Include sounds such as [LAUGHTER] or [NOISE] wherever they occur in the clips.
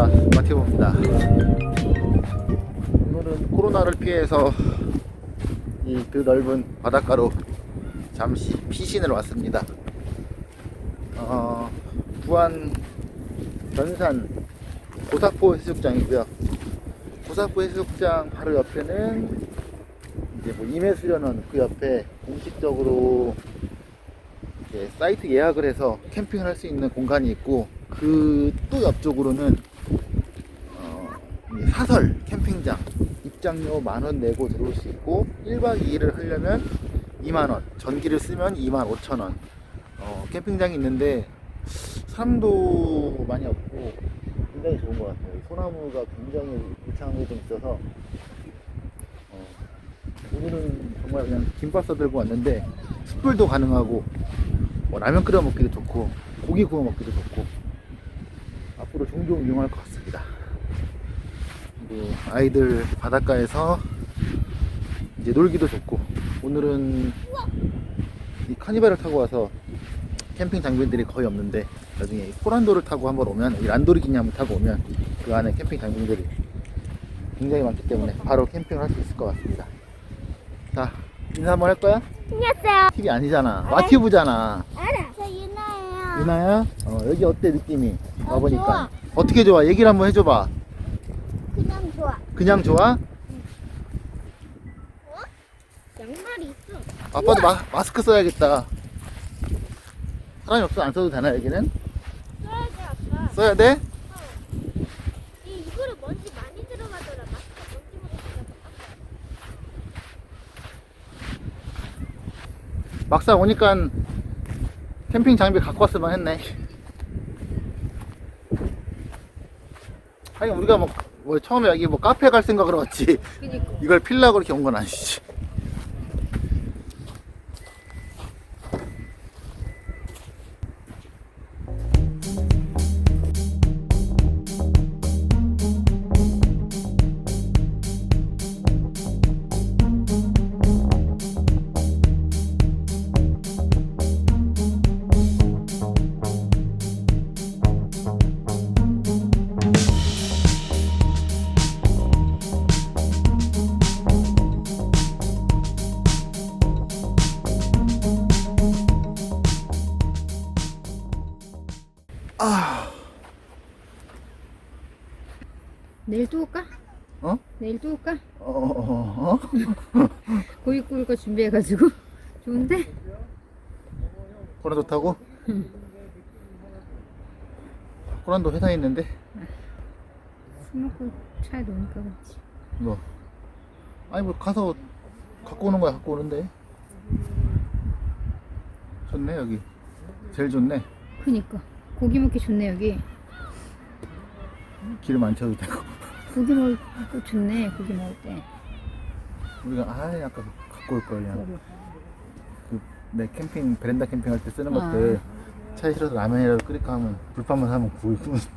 왔습니다. 오늘은 코로나를 피해서 이 그 넓은 바닷가로 잠시 피신을 왔습니다. 어, 부안 전산 고사포 해수욕장이고요. 고사포 해수욕장 바로 옆에는 이제 뭐 임해수련원 그 옆에 공식적으로 사이트 예약을 해서 캠핑을 할 수 있는 공간이 있고 그 또 옆쪽으로는 사설 캠핑장. 입장료 만 원 내고 들어올 수 있고 1박 2일을 하려면 2만 원 전기를 쓰면 2만 5천 원. 어, 캠핑장이 있는데 사람도 많이 없고 굉장히 좋은 것 같아요. 이 소나무가 굉장히 울창한 게 좀 있어서 어, 오늘은 정말 그냥 김밥 싸들고 왔는데 숯불도 가능하고 뭐 라면 끓여 먹기도 좋고 고기 구워 먹기도 좋고 앞으로 종종 이용할 것 같습니다. 그리고 아이들 바닷가에서 이제 놀기도 좋고 오늘은 이 카니발을 타고 와서 캠핑 장비들이 거의 없는데 나중에 이 포란도를 타고 한번 오면 이 란도르 기니 한번 타고 오면 그 안에 캠핑 장비들이 굉장히 많기 때문에 바로 캠핑을 할 수 있을 것 같습니다. 자 인사 한번 할 거야? 안녕하세요. TV 아니잖아. 와티브잖아. 알아. 저 유나예요. 유나야? 어, 여기 어때 느낌이? 어, 와보니까. 좋아. 어떻게 좋아? 얘기를 한번 해줘봐. 그냥 좋아. 양말이 있어. 아빠도 마, 마스크 써야겠다. 사람이 없어 안 써도 되나 여기는? 써야 돼 아빠. 써야 돼? 이 이거를 먼지 많이 들어가더라. 마스크 먼지 묻어서. 막상 오니까 캠핑 장비 갖고 왔으면 했네. 하긴 우리가 뭐, 뭐 처음에 여기 뭐 카페 갈 생각으로 왔지. 그니까. 이걸 필라고 이렇게 온 건 아니지. 아, 내일 또 올까? 어? 내일 또 올까? 어, 어, 어? [LAUGHS] 고기 구울 거 준비해가지고 [LAUGHS] 좋은데? 코란 도 타고? 코란도 회사에 있는데 술 먹고 차에 놓으니까 그렇지 뭐 아니 뭐 가서 갖고 오는 거야 갖고 오는데 좋네 여기 제일 좋네 그니까 고기 먹기 좋네 여기. 기름 안 쳐도 되고 고기 먹을 거 좋네 고기 먹을 때. 우리가 아 아까 갖고 올걸 그냥 그내 캠핑 베란다 캠핑 할 때 쓰는 아. 것들 차에 실어서 라면이라도 끓일까 하면 불판만 사면 구이 구우는데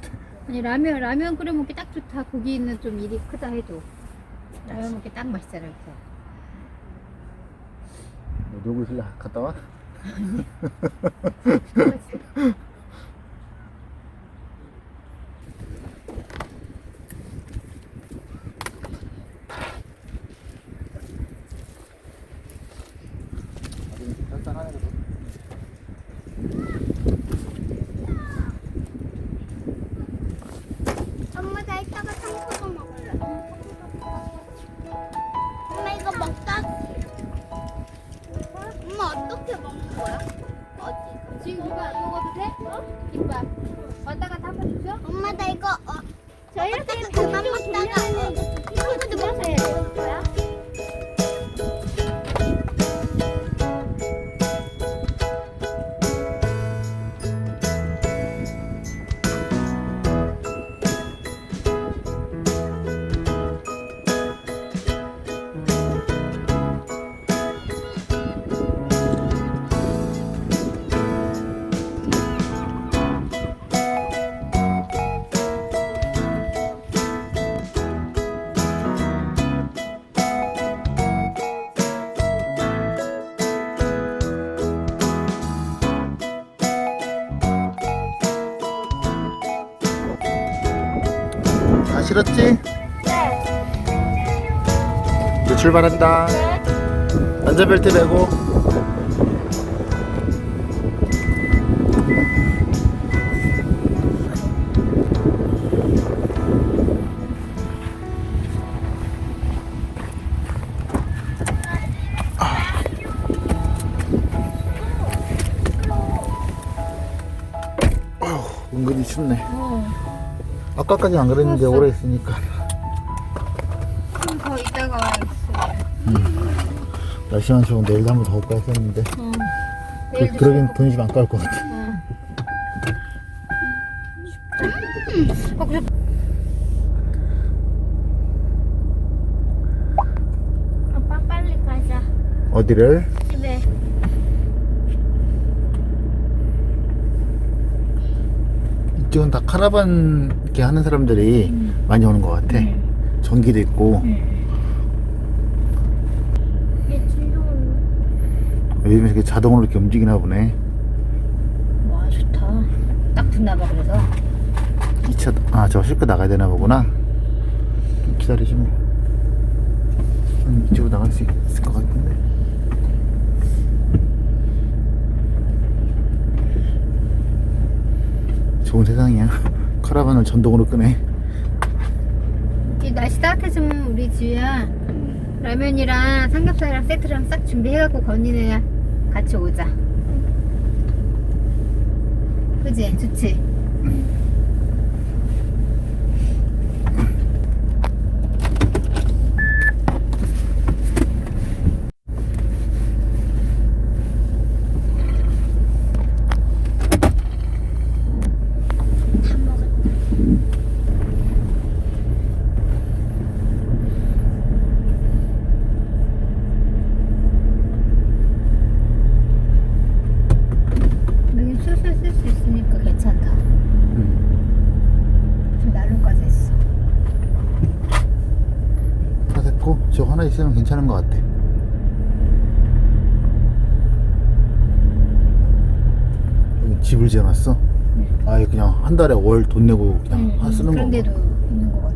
아니 라면 라면 끓여 먹기 딱 좋다. 고기는 좀 일이 크다 해도. 라면 먹기 딱 맛있잖아 이렇게. 뭐 놀고 있을래? 갔다 와? [LAUGHS] 저 이렇게 그만 먹다가 싫었지? 네. 이제 출발한다. 네. 안전벨트 매고. 어휴, 은근히 춥네. 어. 아까까지 안 그랬는데. 오래 있으니까 좀더 이따가 와야겠어. 날씨만 좋으면 내일도 한번 더 올까 했었는데 어. 그, 내일도 그러긴 돈이 좀 아까울 것 같아. 어. 음. 어, 그래. 아빠 빨리 가자. 어디를? 이쪽은 다 카라반 이렇게 하는 사람들이 음. 많이 오는 것 같아. 전기도 있고 얘 진동. 요즘에 이렇게 자동으로 이렇게 움직이나 보네. 와 좋다. 딱 붙나 봐 그래서. 이 차, 아, 저 싣고 나가야 되나 보구나. 좀 기다리지 뭐. 음, 이쪽으로 나갈 수 있을 것 같은데. 좋은 세상이야. 카라반을 전동으로 끄네. 이 날씨 따뜻해지면 우리 지우야 라면이랑 삼겹살이랑 세트랑 싹 준비해갖고 건이네 같이 오자. 그지? 좋지? 다 먹었다. 여기 술술 쓸 수 있으니까 괜찮다. 음. 지금 난로까지 했어. 다 됐고, 저 하나 있으면 괜찮은 것 같아. 여기 집을 지어놨어? 아예 그냥 한 달에 월 돈 내고 그냥 하- 응, 쓰는 그런 거. 데도 있는 것 같아.